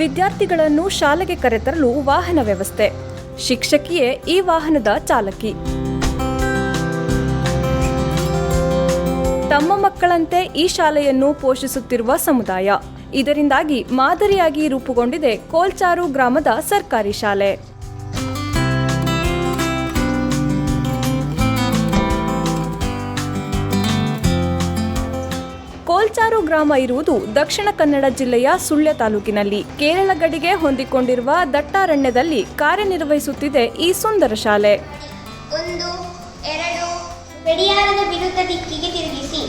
ವಿದ್ಯಾರ್ಥಿಗಳನ್ನು ಶಾಲೆಗೆ ಕರೆತರಲು ವಾಹನ ವ್ಯವಸ್ಥೆ. ಶಿಕ್ಷಕಿಯೇ ಈ ವಾಹನದ ಚಾಲಕಿ. ತಮ್ಮ ಮಕ್ಕಳಂತೆ ಈ ಶಾಲೆಯನ್ನು ಪೋಷಿಸುತ್ತಿರುವ ಸಮುದಾಯ. ಇದರಿಂದಾಗಿ ಮಾದರಿಯಾಗಿ ರೂಪುಗೊಂಡಿದೆ ಕೋಲ್ಚಾರು ಗ್ರಾಮದ ಸರ್ಕಾರಿ ಶಾಲೆ. ಕೋಲ್ಚಾರು ಗ್ರಾಮ ಇರುವುದು ದಕ್ಷಿಣ ಕನ್ನಡ ಜಿಲ್ಲೆಯ ಸುಳ್ಯ ತಾಲೂಕಿನಲ್ಲಿ. ಕೇರಳ ಗಡಿಗೆ ಹೊಂದಿಕೊಂಡಿರುವ ದಟ್ಟಾರಣ್ಯದಲ್ಲಿ ಕಾರ್ಯನಿರ್ವಹಿಸುತ್ತಿದೆ ಈ ಸುಂದರ ಶಾಲೆ. ಒಂದು, ಎರಡು, ಗಡಿಯಾರದ ವಿರುದ್ಧ ದಿಕ್ಕಿಗೆ ತಿರುಗಿಸಿ.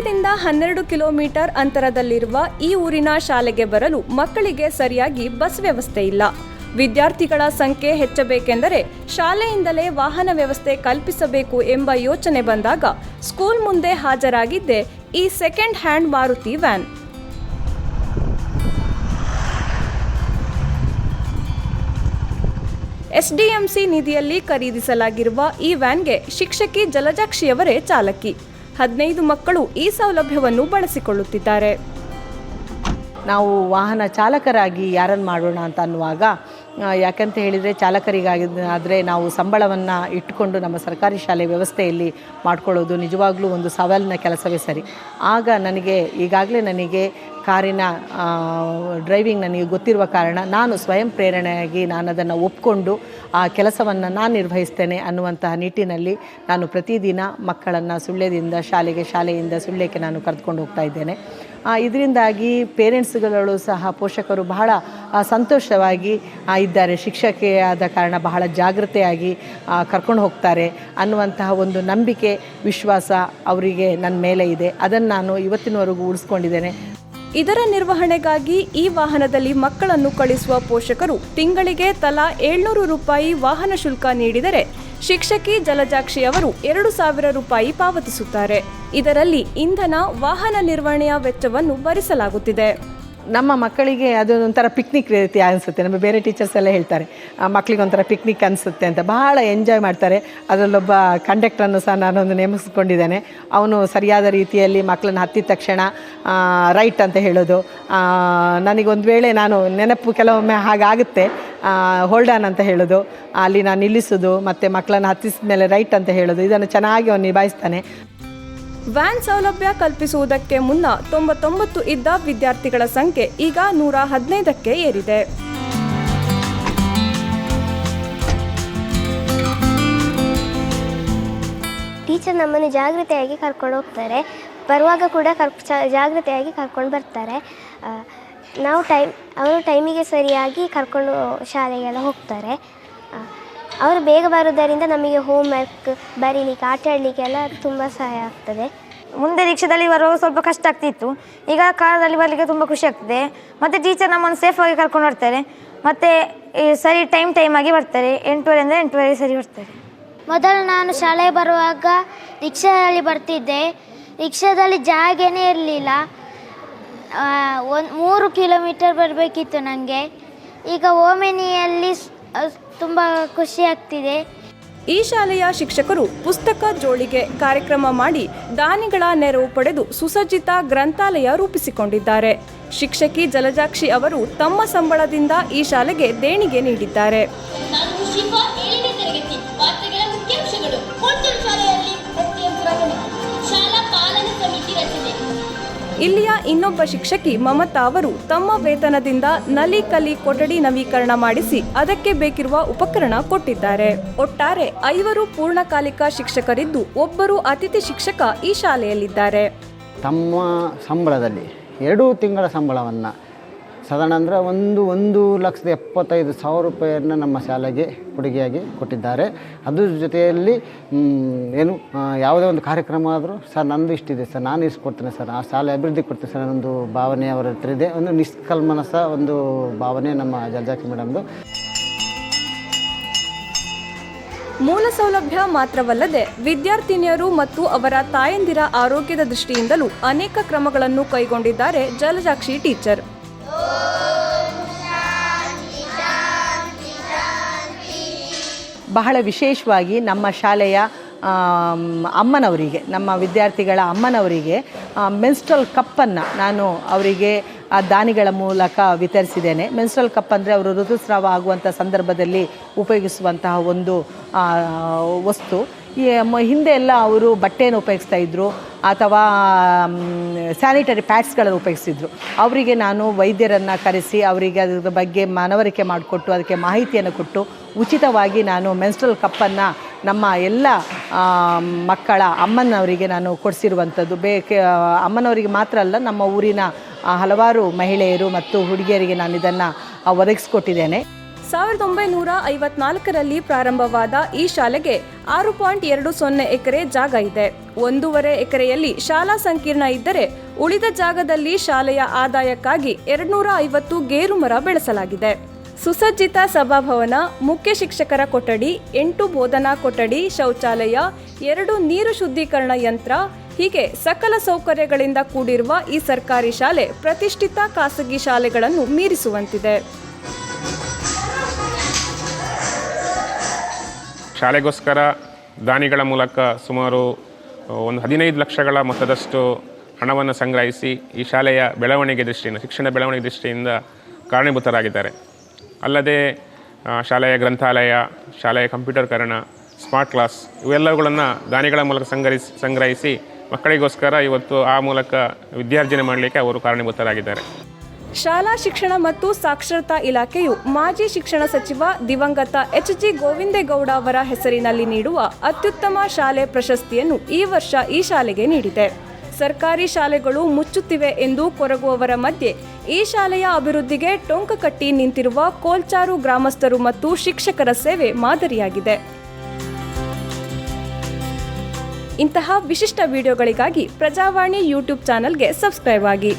ಸುಳ್ಯದಿಂದ ಹನ್ನೆರಡು ಕಿಲೋಮೀಟರ್ ಅಂತರದಲ್ಲಿರುವ ಈ ಊರಿನ ಶಾಲೆಗೆ ಬರಲು ಮಕ್ಕಳಿಗೆ ಸರಿಯಾಗಿ ಬಸ್ ವ್ಯವಸ್ಥೆ ಇಲ್ಲ. ವಿದ್ಯಾರ್ಥಿಗಳ ಸಂಖ್ಯೆ ಹೆಚ್ಚಬೇಕೆಂದರೆ ಶಾಲೆಯಿಂದಲೇ ವಾಹನ ವ್ಯವಸ್ಥೆ ಕಲ್ಪಿಸಬೇಕು ಎಂಬ ಯೋಚನೆ ಬಂದಾಗ ಸ್ಕೂಲ್ ಮುಂದೆ ಹಾಜರಾಗಿದ್ದೆ ಈ second hand Maruti van. SDMC ನಿಧಿಯಲ್ಲಿ ಖರೀದಿಸಲಾಗಿರುವ ಈ ವ್ಯಾನ್ಗೆ ಶಿಕ್ಷಕಿ ಜಲಜಾಕ್ಷಿಯವರೇ ಚಾಲಕಿ. ಹದಿನೈದು ಮಕ್ಕಳು ಈ ಸೌಲಭ್ಯವನ್ನು ಬಳಸಿಕೊಳ್ಳುತ್ತಿದ್ದಾರೆ. ನಾವು ವಾಹನ ಚಾಲಕರಾಗಿ ಯಾರನ್ನು ಮಾಡೋಣ ಅಂತ ಅನ್ನುವಾಗ ಯಾಕಂತ ಹೇಳಿದರೆ ಚಾಲಕರಿಗಾಗಿ ಆದರೆ ನಾವು ಸಂಬಳವನ್ನು ಇಟ್ಟುಕೊಂಡು ನಮ್ಮ ಸರ್ಕಾರಿ ಶಾಲೆ ವ್ಯವಸ್ಥೆಯಲ್ಲಿ ಮಾಡ್ಕೊಳ್ಳೋದು ನಿಜವಾಗ್ಲೂ ಒಂದು ಸವಾಲಿನ ಕೆಲಸವೇ ಸರಿ. ಆಗ ನನಗೆ, ಈಗಾಗಲೇ ನನಗೆ ಕಾರಿನ ಡ್ರೈವಿಂಗ್ ನನಗೆ ಗೊತ್ತಿರುವ ಕಾರಣ ನಾನು ಸ್ವಯಂ ಪ್ರೇರಣೆಯಾಗಿ ನಾನು ಅದನ್ನು ಒಪ್ಕೊಂಡು ಆ ಕೆಲಸವನ್ನು ನಾನು ನಿರ್ವಹಿಸ್ತೇನೆ ಅನ್ನುವಂತಹ ನಿಟ್ಟಿನಲ್ಲಿ ನಾನು ಪ್ರತಿದಿನ ಮಕ್ಕಳನ್ನು ಸುಳ್ಳ್ಯದಿಂದ ಶಾಲೆಗೆ, ಶಾಲೆಯಿಂದ ಸುಳ್ಳ್ಯಕ್ಕೆ ನಾನು ಕರೆದುಕೊಂಡು ಹೋಗ್ತಾ ಇದ್ದೇನೆ. ಇದರಿಂದಾಗಿ ಪೇರೆಂಟ್ಸ್ಗಳು ಸಹ ಪೋಷಕರು ಬಹಳ ಸಂತೋಷವಾಗಿ ಇದ್ದಾರೆ. ಶಿಕ್ಷಕಿಯಾದ ಕಾರಣ ಬಹಳ ಜಾಗೃತೆಯಾಗಿ ಕರ್ಕೊಂಡು ಹೋಗ್ತಾರೆ ಅನ್ನುವಂತಹ ಒಂದು ನಂಬಿಕೆ, ವಿಶ್ವಾಸ ಅವರಿಗೆ ನನ್ನ ಮೇಲೆ ಇದೆ. ಅದನ್ನು ನಾನು ಇವತ್ತಿನವರೆಗೂ ಉಳಿಸ್ಕೊಂಡಿದ್ದೇನೆ. ಇದರ ನಿರ್ವಹಣೆಗಾಗಿ ಈ ವಾಹನದಲ್ಲಿ ಮಕ್ಕಳನ್ನು ಕಳಿಸುವ ಪೋಷಕರು ತಿಂಗಳಿಗೆ ತಲಾ ಏಳ್ನೂರು ರೂಪಾಯಿ ವಾಹನ ಶುಲ್ಕ ನೀಡಿದರೆ ಶಿಕ್ಷಕಿ ಜಲಜಾಕ್ಷಿ ಅವರು ಎರಡು ಸಾವಿರ ರೂಪಾಯಿ ಪಾವತಿಸುತ್ತಾರೆ. ಇದರಲ್ಲಿ ಇಂಧನ ವಾಹನ ನಿರ್ವಹಣೆಯ ವೆಚ್ಚವನ್ನು ಭರಿಸಲಾಗುತ್ತಿದೆ. ನಮ್ಮ ಮಕ್ಕಳಿಗೆ ಅದು ಒಂಥರ ಪಿಕ್ನಿಕ್ ರೀತಿ ಅನಿಸುತ್ತೆ. ನಮ್ಮ ಬೇರೆ ಟೀಚರ್ಸ್ ಎಲ್ಲ ಹೇಳ್ತಾರೆ, ಆ ಮಕ್ಕಳಿಗೆ ಒಂಥರ ಪಿಕ್ನಿಕ್ ಅನಿಸುತ್ತೆ ಅಂತ. ಭಾಳ ಎಂಜಾಯ್ ಮಾಡ್ತಾರೆ. ಅದರಲ್ಲೊಬ್ಬ ಕಂಡಕ್ಟ್ರನ್ನು ಸಹ ನಾನೊಂದು ನೇಮಿಸ್ಕೊಂಡಿದ್ದೇನೆ. ಅವನು ಸರಿಯಾದ ರೀತಿಯಲ್ಲಿ ಮಕ್ಕಳನ್ನ ಹತ್ತಿದ ತಕ್ಷಣ ರೈಟ್ ಅಂತ ಹೇಳೋದು. ನನಗೊಂದು ವೇಳೆ ನಾನು ನೆನಪು ಕೆಲವೊಮ್ಮೆ ಹಾಗಾಗುತ್ತೆ ಹೋಲ್ಡ್ ಆನ್ ಅಂತ ಹೇಳೋದು. ಅಲ್ಲಿ ನಾನು ನಿಲ್ಲಿಸೋದು, ಮತ್ತು ಮಕ್ಕಳನ್ನು ಹತ್ತಿಸಿದ ಮೇಲೆ ರೈಟ್ ಅಂತ ಹೇಳೋದು. ಇದನ್ನು ಚೆನ್ನಾಗಿ ಅವನು ನಿಭಾಯಿಸ್ತಾನೆ. ವ್ಯಾನ್ ಸೌಲಭ್ಯ ಕಲ್ಪಿಸುವುದಕ್ಕೆ ಮುನ್ನ ತೊಂಬತ್ತೊಂಬತ್ತು ಇದ್ದ ವಿದ್ಯಾರ್ಥಿಗಳ ಸಂಖ್ಯೆ ಈಗ ನೂರ ಹದಿನೈದಕ್ಕೆ ಏರಿದೆ. ಟೀಚರ್ ನಮ್ಮನ್ನು ಜಾಗೃತೆಯಾಗಿ ಕರ್ಕೊಂಡು ಹೋಗ್ತಾರೆ. ಬರುವಾಗ ಕೂಡ ಕರ್ ಜಾಗೃತೆಯಾಗಿ ಕರ್ಕೊಂಡು ಬರ್ತಾರೆ. ನಾವು ಟೈಮ್ ಅವರು ಟೈಮಿಗೆ ಸರಿಯಾಗಿ ಕರ್ಕೊಂಡು ಶಾಲೆಗೆಲ್ಲ ಹೋಗ್ತಾರೆ. ಅವರು ಬೇಗ ಬರೋದರಿಂದ ನಮಗೆ ಹೋಮ್ ವರ್ಕ್ ಬರೀಲಿಕ್ಕೆ ಆಟ ಆಡಲಿಕ್ಕೆಲ್ಲ ತುಂಬ ಸಹಾಯ ಆಗ್ತದೆ. ಮುಂದೆ ರಿಕ್ಷಾದಲ್ಲಿ ಬರುವಾಗ ಸ್ವಲ್ಪ ಕಷ್ಟ ಆಗ್ತಿತ್ತು. ಈಗ ಕಾರಲ್ಲಿ ಬರಲಿಕ್ಕೆ ತುಂಬ ಖುಷಿ ಆಗ್ತದೆ. ಮತ್ತು ಟೀಚರ್ ನಮ್ಮನ್ನು ಸೇಫಾಗಿ ಕರ್ಕೊಂಡು ಬರ್ತಾರೆ. ಮತ್ತು ಸರಿ ಟೈಮ್ ಟೈಮ್ ಆಗಿ ಬರ್ತಾರೆ. ಎಂಟುವರೆ ಅಂದರೆ ಎಂಟೂವರೆ ಸರಿ ಬರ್ತಾರೆ. ಮೊದಲು ನಾನು ಶಾಲೆಗೆ ಬರುವಾಗ ರಿಕ್ಷಾದಲ್ಲಿ ಬರ್ತಿದ್ದೆ. ರಿಕ್ಷಾದಲ್ಲಿ ಜಾಗನೇ ಇರಲಿಲ್ಲ. ಒಂದು ಮೂರು ಕಿಲೋಮೀಟರ್ ಬರಬೇಕಿತ್ತು ನನಗೆ ಈಗ ಓಮೆನಿಯಲ್ಲಿ ತುಂಬ ಖುಷಿ ಆಗ್ತಿದೆ. ಈ ಶಾಲೆಯ ಶಿಕ್ಷಕರು ಪುಸ್ತಕ ಜೋಳಿಗೆ ಕಾರ್ಯಕ್ರಮ ಮಾಡಿ ದಾನಿಗಳ ನೆರವು ಪಡೆದು ಸುಸಜ್ಜಿತ ಗ್ರಂಥಾಲಯ ರೂಪಿಸಿಕೊಂಡಿದ್ದಾರೆ. ಶಿಕ್ಷಕಿ ಜಲಜಾಕ್ಷಿ ಅವರು ತಮ್ಮ ಸಂಬಳದಿಂದ ಈ ಶಾಲೆಗೆ ದೇಣಿಗೆ ನೀಡಿದ್ದಾರೆ. ಇಲ್ಲಿಯ ಇನ್ನೊಬ್ಬ ಶಿಕ್ಷಕಿ ಮಮತಾ ಅವರು ತಮ್ಮ ವೇತನದಿಂದ ನಲಿ ಕಲಿ ಕೊಠಡಿ ನವೀಕರಣ ಮಾಡಿಸಿ ಅದಕ್ಕೆ ಬೇಕಿರುವ ಉಪಕರಣ ಕೊಟ್ಟಿದ್ದಾರೆ. ಒಟ್ಟಾರೆ ಐವರು ಪೂರ್ಣಕಾಲಿಕ ಶಿಕ್ಷಕರಿದ್ದು ಒಬ್ಬರು ಅತಿಥಿ ಶಿಕ್ಷಕ ಈ ಶಾಲೆಯಲ್ಲಿದ್ದಾರೆ. ತಮ್ಮ ಸಂಬಳದಲ್ಲಿ ಎರಡು ತಿಂಗಳ ಸಂಬಳವನ್ನು ಸಾಧಾರಣ ಅಂದರೆ ಒಂದು ಒಂದು ಲಕ್ಷದ ಎಪ್ಪತ್ತೈದು ಸಾವಿರ ರೂಪಾಯಿಯನ್ನು ನಮ್ಮ ಶಾಲೆಗೆ ಕೊಡುಗೆಯಾಗಿ ಕೊಟ್ಟಿದ್ದಾರೆ. ಅದ್ರ ಜೊತೆಯಲ್ಲಿ ಏನು ಯಾವುದೇ ಒಂದು ಕಾರ್ಯಕ್ರಮ ಆದರೂ ಸರ್ ನಂದು ಇಷ್ಟಿದೆ ಸರ್, ನಾನು ಇಸ್ಕೊಡ್ತೇನೆ ಸರ್, ಆ ಶಾಲೆ ಅಭಿವೃದ್ಧಿ ಕೊಡ್ತೇನೆ ಸರ್ ಒಂದು ಭಾವನೆ ಅವರ ಹತ್ರ ಇದೆ. ಒಂದು ನಿಷ್ಕಲ್ಮನಸ ಒಂದು ಭಾವನೆ ನಮ್ಮ ಜಲ್ಜಾಕಿ ಮೇಡಮ್ದು. ಮೂಲ ಸೌಲಭ್ಯ ಮಾತ್ರವಲ್ಲದೆ ವಿದ್ಯಾರ್ಥಿನಿಯರು ಮತ್ತು ಅವರ ತಾಯಂದಿರ ಆರೋಗ್ಯದ ದೃಷ್ಟಿಯಿಂದಲೂ ಅನೇಕ ಕ್ರಮಗಳನ್ನು ಕೈಗೊಂಡಿದ್ದಾರೆ ಜಲಜಾಕ್ಷಿ ಟೀಚರ್. ಬಹಳ ವಿಶೇಷವಾಗಿ ನಮ್ಮ ಶಾಲೆಯ ಅಮ್ಮನವರಿಗೆ, ನಮ್ಮ ವಿದ್ಯಾರ್ಥಿಗಳ ಅಮ್ಮನವರಿಗೆ ಮೆನ್ಸ್ಟ್ರಲ್ ಕಪ್ಪನ್ನು ನಾನು ಅವರಿಗೆ ಆ ದಾನಿಗಳ ಮೂಲಕ ವಿತರಿಸಿದ್ದೇನೆ. ಮೆನ್ಸ್ಟ್ರಲ್ ಕಪ್ ಅಂದರೆ ಅವರು ಋತುಸ್ರಾವ ಆಗುವಂಥ ಸಂದರ್ಭದಲ್ಲಿ ಉಪಯೋಗಿಸುವಂತಹ ಒಂದು ವಸ್ತು. ಈ ಹಿಂದೆ ಎಲ್ಲ ಅವರು ಬಟ್ಟೆಯನ್ನು ಉಪಯೋಗಿಸ್ತಾ ಇದ್ದರು ಅಥವಾ ಸ್ಯಾನಿಟರಿ ಪ್ಯಾಡ್ಸ್ಗಳನ್ನು ಉಪಯೋಗಿಸಿದ್ರು ಅವರಿಗೆ ನಾನು ವೈದ್ಯರನ್ನು ಕರೆಸಿ ಅವರಿಗೆ ಅದರ ಬಗ್ಗೆ ಮನವರಿಕೆ ಮಾಡಿಕೊಟ್ಟು ಅದಕ್ಕೆ ಮಾಹಿತಿಯನ್ನು ಕೊಟ್ಟು, ಉಚಿತವಾಗಿ ನಾನು ಮೆನ್ಸ್ಟ್ರಲ್ ಕಪ್ಪನ್ನು ನಮ್ಮ ಎಲ್ಲ ಮಕ್ಕಳ ಅಮ್ಮನವರಿಗೆ ನಾನು ಕೊಡಿಸಿರುವಂಥದ್ದು. ಬೇಕೆ ಅಮ್ಮನವರಿಗೆ ಮಾತ್ರ ಅಲ್ಲ, ನಮ್ಮ ಊರಿನ ಹಲವಾರು ಮಹಿಳೆಯರು ಮತ್ತು ಹುಡುಗಿಯರಿಗೆ ನಾನು ಇದನ್ನು ಒದಗಿಸ್ಕೊಟ್ಟಿದ್ದೇನೆ. ಸಾವಿರದ ಒಂಬೈನೂರ ಐವತ್ನಾಲ್ಕರಲ್ಲಿ ಪ್ರಾರಂಭವಾದ ಈ ಶಾಲೆಗೆ ಆರು ಪಾಯಿಂಟ್ ಎರಡು ಸೊನ್ನೆ ಎಕರೆ ಜಾಗ ಇದೆ. ಒಂದೂವರೆ ಎಕರೆಯಲ್ಲಿ ಶಾಲಾ ಸಂಕೀರ್ಣ ಇದ್ದರೆ ಉಳಿದ ಜಾಗದಲ್ಲಿ ಶಾಲೆಯ ಆದಾಯಕ್ಕಾಗಿ ಎರಡ್ನೂರ ಐವತ್ತು ಗೇರು ಮರ ಬೆಳೆಸಲಾಗಿದೆ. ಸುಸಜ್ಜಿತ ಸಭಾಭವನ, ಮುಖ್ಯ ಶಿಕ್ಷಕರ ಕೊಠಡಿ, ಎಂಟು ಬೋಧನಾ ಕೊಠಡಿ, ಶೌಚಾಲಯ, ಎರಡು ನೀರು ಶುದ್ಧೀಕರಣ ಯಂತ್ರ, ಹೀಗೆ ಸಕಲ ಸೌಕರ್ಯಗಳಿಂದ ಕೂಡಿರುವ ಈ ಸರ್ಕಾರಿ ಶಾಲೆ ಪ್ರತಿಷ್ಠಿತ ಖಾಸಗಿ ಶಾಲೆಗಳನ್ನು ಮೀರಿಸುವಂತಿದೆ. ಶಾಲೆಗೋಸ್ಕರ ದಾನಿಗಳ ಮೂಲಕ ಸುಮಾರು ಒಂದು ಹದಿನೈದು ಲಕ್ಷಗಳ ಮೊತ್ತದಷ್ಟು ಹಣವನ್ನು ಸಂಗ್ರಹಿಸಿ ಈ ಶಾಲೆಯ ಬೆಳವಣಿಗೆ ದೃಷ್ಟಿಯಿಂದ, ಶಿಕ್ಷಣ ಬೆಳವಣಿಗೆ ದೃಷ್ಟಿಯಿಂದ ಕಾರಣೀಭೂತರಾಗಿದ್ದಾರೆ. ಅಲ್ಲದೆ ಶಾಲೆಯ ಗ್ರಂಥಾಲಯ, ಶಾಲೆಯ ಕಂಪ್ಯೂಟರ್ಕರಣ, ಸ್ಮಾರ್ಟ್ ಕ್ಲಾಸ್ ಇವೆಲ್ಲವುಗಳನ್ನು ದಾನಿಗಳ ಮೂಲಕ ಸಂಗ್ರಹಿಸಿ ಸಂಗ್ರಹಿಸಿ ಮಕ್ಕಳಿಗೋಸ್ಕರ ಇವತ್ತು ಆ ಮೂಲಕ ವಿದ್ಯಾರ್ಜನೆ ಮಾಡಲಿಕ್ಕೆ ಅವರು ಕಾರಣೀಭೂತರಾಗಿದ್ದಾರೆ. ಶಾಲಾ ಶಿಕ್ಷಣ ಮತ್ತು ಸಾಕ್ಷರತಾ ಇಲಾಖೆಯು ಮಾಜಿ ಶಿಕ್ಷಣ ಸಚಿವ ದಿವಂಗತ ಎಚ್ ಜಿ ಗೋವಿಂದೇಗೌಡ ಅವರ ಹೆಸರಿನಲ್ಲಿ ನೀಡುವ ಅತ್ಯುತ್ತಮ ಶಾಲೆ ಪ್ರಶಸ್ತಿಯನ್ನು ಈ ವರ್ಷ ಈ ಶಾಲೆಗೆ ನೀಡಿದೆ. ಸರ್ಕಾರಿ ಶಾಲೆಗಳು ಮುಚ್ಚುತ್ತಿವೆ ಎಂದು ಕೊರಗುವವರ ಮಧ್ಯೆ ಈ ಶಾಲೆಯ ಅಭಿವೃದ್ಧಿಗೆ ಟೊಂಕ ಕಟ್ಟಿ ನಿಂತಿರುವ ಕೋಲ್ಚಾರು ಗ್ರಾಮಸ್ಥರು ಮತ್ತು ಶಿಕ್ಷಕರ ಸೇವೆ ಮಾದರಿಯಾಗಿದೆ. ಇಂತಹ ವಿಶಿಷ್ಟ ವಿಡಿಯೋಗಳಿಗಾಗಿ ಪ್ರಜಾವಾಣಿ ಯೂಟ್ಯೂಬ್ ಚಾನಲ್ಗೆ ಸಬ್ಸ್ಕ್ರೈಬ್ ಆಗಿ.